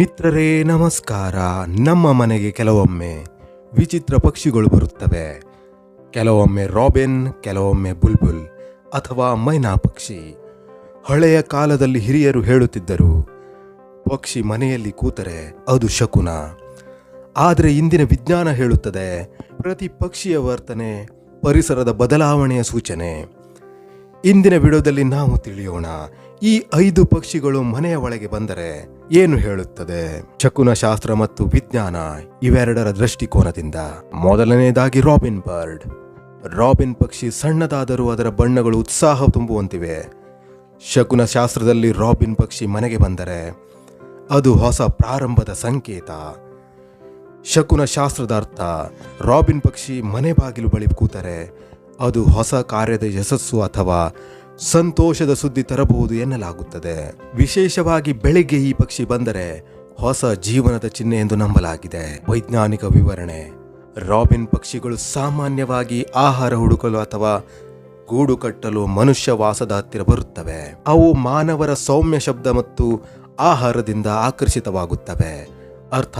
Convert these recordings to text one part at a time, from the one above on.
ಮಿತ್ರರೇ, ನಮಸ್ಕಾರ. ನಮ್ಮ ಮನೆಗೆ ಕೆಲವೊಮ್ಮೆ ವಿಚಿತ್ರ ಪಕ್ಷಿಗಳು ಬರುತ್ತವೆ. ಕೆಲವೊಮ್ಮೆ ರಾಬಿನ್, ಕೆಲವೊಮ್ಮೆ ಬುಲ್ಬುಲ್ ಅಥವಾ ಮೈನಾ ಪಕ್ಷಿ. ಹಳೆಯ ಕಾಲದಲ್ಲಿ ಹಿರಿಯರು ಹೇಳುತ್ತಿದ್ದರು, ಪಕ್ಷಿ ಮನೆಯಲ್ಲಿ ಕೂತರೆ ಅದು ಶಕುನ. ಆದರೆ ಇಂದಿನ ವಿಜ್ಞಾನ ಹೇಳುತ್ತದೆ, ಪ್ರತಿ ಪಕ್ಷಿಯ ವರ್ತನೆ ಪರಿಸರದ ಬದಲಾವಣೆಯ ಸೂಚನೆ. ಇಂದಿನ ವಿಡಿಯೋದಲ್ಲಿ ನಾವು ತಿಳಿಯೋಣ, ಈ ಐದು ಪಕ್ಷಿಗಳು ಮನೆಯ ಒಳಗೆ ಬಂದರೆ ಏನು ಹೇಳುತ್ತದೆ? ಶಕುನ ಶಾಸ್ತ್ರ ಮತ್ತು ವಿಜ್ಞಾನ ಇವೆರಡರ ದೃಷ್ಟಿಕೋನದಿಂದ. ಮೊದಲನೆಯದಾಗಿ ರಾಬಿನ್ ಬರ್ಡ್. ರಾಬಿನ್ ಪಕ್ಷಿ ಸಣ್ಣದಾದರೂ ಅದರ ಬಣ್ಣಗಳು ಉತ್ಸಾಹ ತುಂಬುವಂತಿವೆ. ಶಕುನ ಶಾಸ್ತ್ರದಲ್ಲಿ ರಾಬಿನ್ ಪಕ್ಷಿ ಮನೆಗೆ ಬಂದರೆ ಅದು ಹೊಸ ಪ್ರಾರಂಭದ ಸಂಕೇತ. ಶಕುನ ಶಾಸ್ತ್ರದ ಅರ್ಥ, ರಾಬಿನ್ ಪಕ್ಷಿ ಮನೆ ಬಾಗಿಲು ಬಳಿ ಕೂತರೆ ಅದು ಹೊಸ ಕಾರ್ಯದ ಯಶಸ್ಸು ಅಥವಾ ಸಂತೋಷದ ಸುದ್ದಿ ತರಬಹುದು ಎನ್ನಲಾಗುತ್ತದೆ. ವಿಶೇಷವಾಗಿ ಬೆಳಿಗ್ಗೆ ಈ ಪಕ್ಷಿ ಬಂದರೆ ಹೊಸ ಜೀವನದ ಚಿಹ್ನೆ ಎಂದು ನಂಬಲಾಗಿದೆ. ವೈಜ್ಞಾನಿಕ ವಿವರಣೆ. ರಾಬಿನ್ ಪಕ್ಷಿಗಳು ಸಾಮಾನ್ಯವಾಗಿ ಆಹಾರ ಹುಡುಕಲು ಅಥವಾ ಗೂಡು ಕಟ್ಟಲು ಮನುಷ್ಯ ವಾಸದ ಹತ್ತಿರ ಬರುತ್ತವೆ. ಅವು ಮಾನವರ ಸೌಮ್ಯ ಶಬ್ದ ಮತ್ತು ಆಹಾರದಿಂದ ಆಕರ್ಷಿತವಾಗುತ್ತವೆ. ಅರ್ಥ.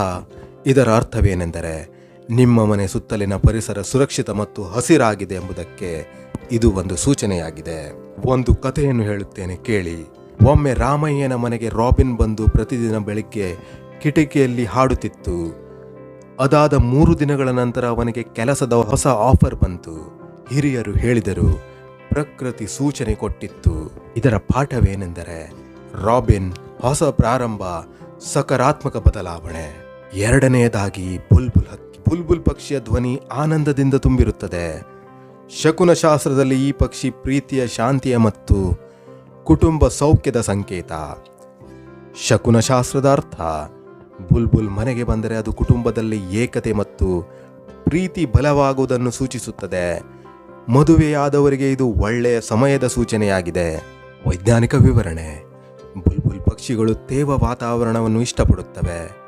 ಇದರ ಅರ್ಥವೇನೆಂದರೆ ನಿಮ್ಮ ಮನೆ ಸುತ್ತಲಿನ ಪರಿಸರ ಸುರಕ್ಷಿತ ಮತ್ತು ಹಸಿರಾಗಿದೆ ಎಂಬುದಕ್ಕೆ ಇದು ಒಂದು ಸೂಚನೆಯಾಗಿದೆ. ಒಂದು ಕಥೆಯನ್ನು ಹೇಳುತ್ತೇನೆ, ಕೇಳಿ. ಒಮ್ಮೆ ರಾಮಯ್ಯನ ಮನೆಗೆ ರಾಬಿನ್ ಬಂದು ಪ್ರತಿದಿನ ಬೆಳಿಗ್ಗೆ ಕಿಟಕಿಯಲ್ಲಿ ಹಾಡುತ್ತಿತ್ತು. ಅದಾದ ಮೂರು ದಿನಗಳ ನಂತರ ಅವನಿಗೆ ಕೆಲಸದ ಹೊಸ ಆಫರ್ ಬಂತು. ಹಿರಿಯರು ಹೇಳಿದರು, ಪ್ರಕೃತಿ ಸೂಚನೆ ಕೊಟ್ಟಿತ್ತು. ಇದರ ಪಾಠವೇನೆಂದರೆ, ರಾಬಿನ್ ಹೊಸ ಪ್ರಾರಂಭ, ಸಕಾರಾತ್ಮಕ ಬದಲಾವಣೆ. ಎರಡನೆಯದಾಗಿ ಬುಲ್ಬುಲ್ ಹಕ್ಕಿ ಬುಲ್ಬುಲ್ ಪಕ್ಷಿಯ ಧ್ವನಿ ಆನಂದದಿಂದ ತುಂಬಿರುತ್ತದೆ. ಶಕುನ ಶಾಸ್ತ್ರದಲ್ಲಿ ಈ ಪಕ್ಷಿ ಪ್ರೀತಿಯ, ಶಾಂತಿಯ ಮತ್ತು ಕುಟುಂಬ ಸೌಖ್ಯದ ಸಂಕೇತ. ಶಕುನ ಶಾಸ್ತ್ರದ ಅರ್ಥ, ಬುಲ್ಬುಲ್ ಮನೆಗೆ ಬಂದರೆ ಅದು ಕುಟುಂಬದಲ್ಲಿ ಏಕತೆ ಮತ್ತು ಪ್ರೀತಿ ಬಲವಾಗುವುದನ್ನು ಸೂಚಿಸುತ್ತದೆ. ಮದುವೆಯಾದವರಿಗೆ ಇದು ಒಳ್ಳೆಯ ಸಮಯದ ಸೂಚನೆಯಾಗಿದೆ. ವೈಜ್ಞಾನಿಕ ವಿವರಣೆ, ಬುಲ್ಬುಲ್ ಪಕ್ಷಿಗಳು ತೇವ ವಾತಾವರಣವನ್ನು ಇಷ್ಟಪಡುತ್ತವೆ.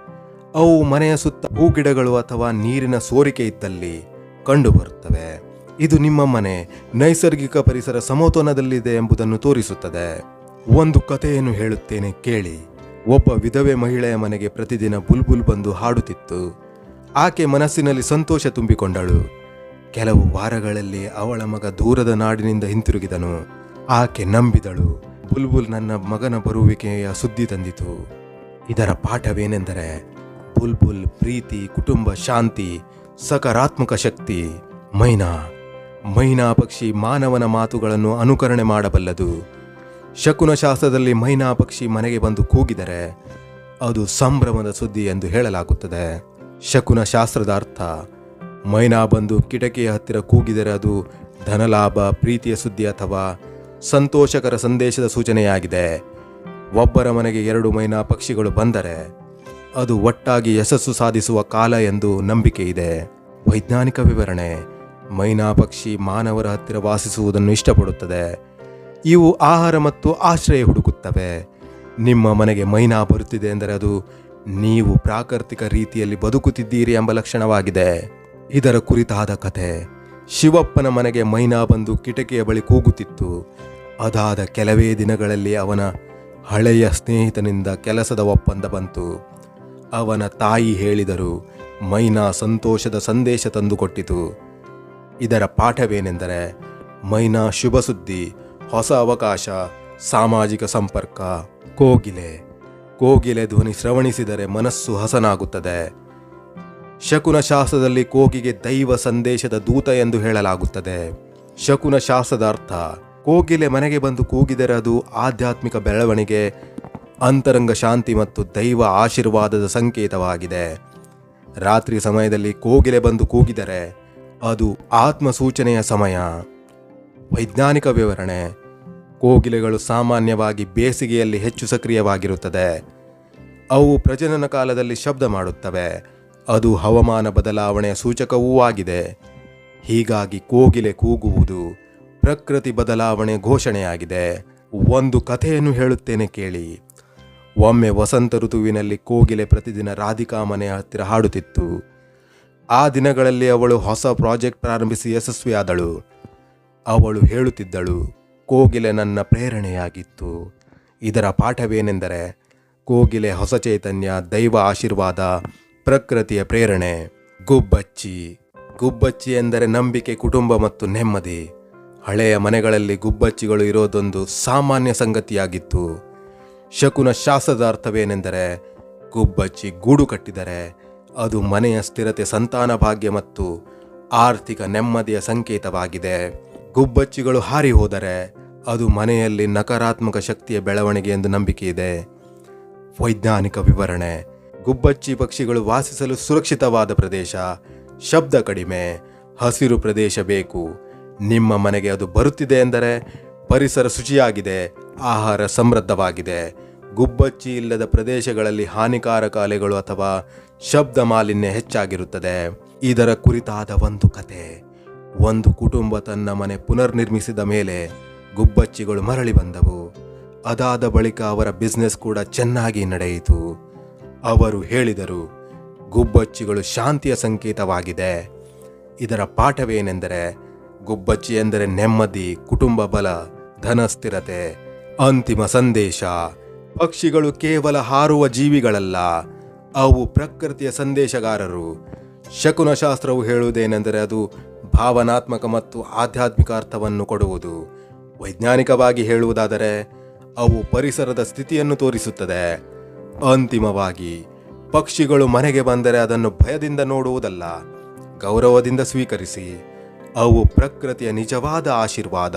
ಅವು ಮನೆಯ ಸುತ್ತ ಹೂಗಿಡಗಳು ಅಥವಾ ನೀರಿನ ಸೋರಿಕೆ ಇದ್ದಲ್ಲಿ ಕಂಡುಬರುತ್ತವೆ. ಇದು ನಿಮ್ಮ ಮನೆ ನೈಸರ್ಗಿಕ ಪರಿಸರ ಸಮತೋಲನದಲ್ಲಿದೆ ಎಂಬುದನ್ನು ತೋರಿಸುತ್ತದೆ. ಒಂದು ಕಥೆಯನ್ನು ಹೇಳುತ್ತೇನೆ ಕೇಳಿ. ಒಬ್ಬ ವಿಧವೆ ಮಹಿಳೆಯ ಮನೆಗೆ ಪ್ರತಿದಿನ ಬುಲ್ಬುಲ್ ಬಂದು ಹಾಡುತ್ತಿತ್ತು. ಆಕೆ ಮನಸ್ಸಿನಲ್ಲಿ ಸಂತೋಷ ತುಂಬಿಕೊಂಡಳು. ಕೆಲವು ವಾರಗಳಲ್ಲಿ ಅವಳ ಮಗ ದೂರದ ನಾಡಿನಿಂದ ಹಿಂತಿರುಗಿದನು. ಆಕೆ ನಂಬಿದಳು. ಬುಲ್ಬುಲ್ ನನ್ನ ಮಗನ ಬರುವಿಕೆಯ ಸುದ್ದಿ ತಂದಿತು. ಇದರ ಪಾಠವೇನೆಂದರೆ ಬುಲ್ಬುಲ್, ಪ್ರೀತಿ, ಕುಟುಂಬ ಶಾಂತಿ, ಸಕಾರಾತ್ಮಕ ಶಕ್ತಿ. ಮೈನಾ. ಮೈನಾ ಪಕ್ಷಿ ಮಾನವನ ಮಾತುಗಳನ್ನು ಅನುಕರಣೆ ಮಾಡಬಲ್ಲದು. ಶಕುನ ಶಾಸ್ತ್ರದಲ್ಲಿ ಮೈನಾ ಪಕ್ಷಿ ಮನೆಗೆ ಬಂದು ಕೂಗಿದರೆ ಅದು ಸಂಭ್ರಮದ ಸುದ್ದಿ ಎಂದು ಹೇಳಲಾಗುತ್ತದೆ. ಶಕುನ ಶಾಸ್ತ್ರದ ಅರ್ಥ, ಮೈನಾ ಬಂದು ಕಿಟಕಿಯ ಹತ್ತಿರ ಕೂಗಿದರೆ ಅದು ಧನಲಾಭ, ಪ್ರೀತಿಯ ಸುದ್ದಿ ಅಥವಾ ಸಂತೋಷಕರ ಸಂದೇಶದ ಸೂಚನೆಯಾಗಿದೆ. ಒಬ್ಬರ ಮನೆಗೆ ಎರಡು ಮೈನಾ ಪಕ್ಷಿಗಳು ಬಂದರೆ ಅದು ಒಟ್ಟಾಗಿ ಯಶಸ್ಸು ಸಾಧಿಸುವ ಕಾಲ ಎಂದು ನಂಬಿಕೆ ಇದೆ. ವೈಜ್ಞಾನಿಕ ವಿವರಣೆ, ಮೈನಾ ಪಕ್ಷಿ ಮಾನವರ ಹತ್ತಿರ ವಾಸಿಸುವುದನ್ನು ಇಷ್ಟಪಡುತ್ತದೆ. ಇವು ಆಹಾರ ಮತ್ತು ಆಶ್ರಯ ಹುಡುಕುತ್ತವೆ. ನಿಮ್ಮ ಮನೆಗೆ ಮೈನಾ ಬರುತ್ತಿದೆ ಎಂದರೆ ಅದು ನೀವು ಪ್ರಾಕೃತಿಕ ರೀತಿಯಲ್ಲಿ ಬದುಕುತ್ತಿದ್ದೀರಿ ಎಂಬ ಲಕ್ಷಣವಾಗಿದೆ. ಇದರ ಕುರಿತಾದ ಕಥೆ, ಶಿವಪ್ಪನ ಮನೆಗೆ ಮೈನಾ ಬಂದು ಕಿಟಕಿಯ ಬಳಿ ಕೂಗುತ್ತಿತ್ತು. ಅದಾದ ಕೆಲವೇ ದಿನಗಳಲ್ಲಿ ಅವನ ಹಳೆಯ ಸ್ನೇಹಿತನಿಂದ ಕೆಲಸದ ಒಪ್ಪಂದ ಬಂತು. ಅವನ ತಾಯಿ ಹೇಳಿದರು, ಮೈನಾ ಸಂತೋಷದ ಸಂದೇಶ ತಂದುಕೊಟ್ಟಿತು. ಇದರ ಪಾಠವೇನೆಂದರೆ, ಮೈನಾ ಶುಭ ಸುದ್ದಿ ಹೊಸ ಅವಕಾಶ, ಸಾಮಾಜಿಕ ಸಂಪರ್ಕ. ಕೋಗಿಲೆ. ಕೋಗಿಲೆ ಧ್ವನಿ ಶ್ರವಣಿಸಿದರೆ ಮನಸ್ಸು ಹಸನಾಗುತ್ತದೆ. ಶಕುನ ಶಾಸ್ತ್ರದಲ್ಲಿ ಕೋಗಿಗೆ ದೈವ ಸಂದೇಶದ ದೂತ ಎಂದು ಹೇಳಲಾಗುತ್ತದೆ. ಶಕುನ ಶಾಸ್ತ್ರದ ಅರ್ಥ, ಕೋಗಿಲೆ ಮನೆಗೆ ಬಂದು ಕೂಗಿದರೆ ಅದು ಆಧ್ಯಾತ್ಮಿಕ ಬೆಳವಣಿಗೆ ಅಂತರಂಗ ಶಾಂತಿ ಮತ್ತು ದೈವ ಆಶೀರ್ವಾದದ ಸಂಕೇತವಾಗಿದೆ. ರಾತ್ರಿ ಸಮಯದಲ್ಲಿ ಕೋಗಿಲೆ ಬಂದು ಕೂಗಿದರೆ ಅದು ಆತ್ಮಸೂಚನೆಯ ಸಮಯ. ವೈಜ್ಞಾನಿಕ ವಿವರಣೆ. ಕೋಗಿಲೆಗಳು ಸಾಮಾನ್ಯವಾಗಿ ಬೇಸಿಗೆಯಲ್ಲಿ ಹೆಚ್ಚು ಸಕ್ರಿಯವಾಗಿರುತ್ತದೆ. ಅವು ಪ್ರಜನನ ಕಾಲದಲ್ಲಿ ಶಬ್ದ ಮಾಡುತ್ತವೆ. ಅದು ಹವಾಮಾನ ಬದಲಾವಣೆಯ ಸೂಚಕವೂ ಆಗಿದೆ. ಹೀಗಾಗಿ ಕೋಗಿಲೆ ಕೂಗುವುದು ಪ್ರಕೃತಿ ಬದಲಾವಣೆ ಘೋಷಣೆಯಾಗಿದೆ. ಒಂದು ಕಥೆಯನ್ನು ಹೇಳುತ್ತೇನೆ ಕೇಳಿ. ಒಮ್ಮೆ ವಸಂತ ಋತುವಿನಲ್ಲಿ ಕೋಗಿಲೆ ಪ್ರತಿದಿನ ರಾಧಿಕಾ ಮನೆಯ ಹತ್ತಿರ ಹಾಡುತ್ತಿತ್ತು. ಆ ದಿನಗಳಲ್ಲಿ ಅವಳು ಹೊಸ ಪ್ರಾಜೆಕ್ಟ್ ಪ್ರಾರಂಭಿಸಿ ಯಶಸ್ವಿಯಾದಳು. ಅವಳು ಹೇಳುತ್ತಿದ್ದಳು, ಕೋಗಿಲೆ ನನ್ನ ಪ್ರೇರಣೆಯಾಗಿತ್ತು. ಇದರ ಪಾಠವೇನೆಂದರೆ, ಕೋಗಿಲೆ ಹೊಸ ಚೈತನ್ಯ, ದೈವ ಆಶೀರ್ವಾದ, ಪ್ರಕೃತಿಯ ಪ್ರೇರಣೆ, ಗುಬ್ಬಚ್ಚಿ. ಗುಬ್ಬಚ್ಚಿ ಎಂದರೆ ನಂಬಿಕೆ, ಕುಟುಂಬ ಮತ್ತು ನೆಮ್ಮದಿ. ಹಳೆಯ ಮನೆಗಳಲ್ಲಿ ಗುಬ್ಬಚ್ಚಿಗಳು ಇರೋದೊಂದು ಸಾಮಾನ್ಯ ಸಂಗತಿಯಾಗಿತ್ತು. ಶಕುನ ಶಾಸ್ತ್ರದ ಅರ್ಥವೇನೆಂದರೆ ಗುಬ್ಬಚ್ಚಿ ಗೂಡು ಕಟ್ಟಿದರೆ ಅದು ಮನೆಯ ಸ್ಥಿರತೆ ಸಂತಾನ ಭಾಗ್ಯ ಮತ್ತು ಆರ್ಥಿಕ ನೆಮ್ಮದಿಯ ಸಂಕೇತವಾಗಿದೆ. ಗುಬ್ಬಚ್ಚಿಗಳು ಹಾರಿ ಹೋದರೆ ಅದು ಮನೆಯಲ್ಲಿ ನಕಾರಾತ್ಮಕ ಶಕ್ತಿಯ ಬೆಳವಣಿಗೆ ಎಂದು ನಂಬಿಕೆ ಇದೆ. ವೈಜ್ಞಾನಿಕ ವಿವರಣೆ. ಗುಬ್ಬಚ್ಚಿ ಪಕ್ಷಿಗಳು ವಾಸಿಸಲು ಸುರಕ್ಷಿತವಾದ ಪ್ರದೇಶ. ಶಬ್ದ ಕಡಿಮೆ. ಹಸಿರು ಪ್ರದೇಶ ಬೇಕು. ನಿಮ್ಮ ಮನೆಗೆ ಅದು ಬರುತ್ತಿದೆ ಎಂದರೆ ಪರಿಸರ ಶುಚಿಯಾಗಿದೆ. ಆಹಾರ ಸಮೃದ್ಧವಾಗಿದೆ. ಗುಬ್ಬಚ್ಚಿ ಇಲ್ಲದ ಪ್ರದೇಶಗಳಲ್ಲಿ ಹಾನಿಕಾರಕ ಅಲೆಗಳು ಅಥವಾ ಶಬ್ದ ಮಾಲಿನ್ಯ ಹೆಚ್ಚಾಗಿರುತ್ತದೆ. ಇದರ ಕುರಿತಾದ ಒಂದು ಕತೆ. ಒಂದು ಕುಟುಂಬ ತನ್ನ ಮನೆ ಪುನರ್ನಿರ್ಮಿಸಿದ ಮೇಲೆ ಗುಬ್ಬಚ್ಚಿಗಳು ಮರಳಿ ಬಂದವು. ಅದಾದ ಬಳಿಕ ಅವರ ಬಿಸ್ನೆಸ್ ಕೂಡ ಚೆನ್ನಾಗಿ ನಡೆಯಿತು. ಅವರು ಹೇಳಿದರು, ಗುಬ್ಬಚ್ಚಿಗಳು ಶಾಂತಿಯ ಸಂಕೇತವಾಗಿದೆ. ಇದರ ಪಾಠವೇನೆಂದರೆ, ಗುಬ್ಬಚ್ಚಿ ಎಂದರೆ ನೆಮ್ಮದಿ ಕುಟುಂಬ ಬಲ ಧನ ಸ್ಥಿರತೆ ಅಂತಿಮ ಸಂದೇಶ. ಪಕ್ಷಿಗಳು ಕೇವಲ ಹಾರುವ ಜೀವಿಗಳಲ್ಲ, ಅವು ಪ್ರಕೃತಿಯ ಸಂದೇಶಗಾರರು. ಶಕುನಶಾಸ್ತ್ರವು ಹೇಳುವುದೇನೆಂದರೆ ಅದು ಭಾವನಾತ್ಮಕ ಮತ್ತು ಆಧ್ಯಾತ್ಮಿಕ ಅರ್ಥವನ್ನು ಕೊಡುವುದು. ವೈಜ್ಞಾನಿಕವಾಗಿ ಹೇಳುವುದಾದರೆ, ಅವು ಪರಿಸರದ ಸ್ಥಿತಿಯನ್ನು ತೋರಿಸುತ್ತದೆ. ಅಂತಿಮವಾಗಿ, ಪಕ್ಷಿಗಳು ಮನೆಗೆ ಬಂದರೆ ಅದನ್ನು ಭಯದಿಂದ ನೋಡುವುದಲ್ಲ, ಗೌರವದಿಂದ ಸ್ವೀಕರಿಸಿ, ಅವು ಪ್ರಕೃತಿಯ ನಿಜವಾದ ಆಶೀರ್ವಾದ.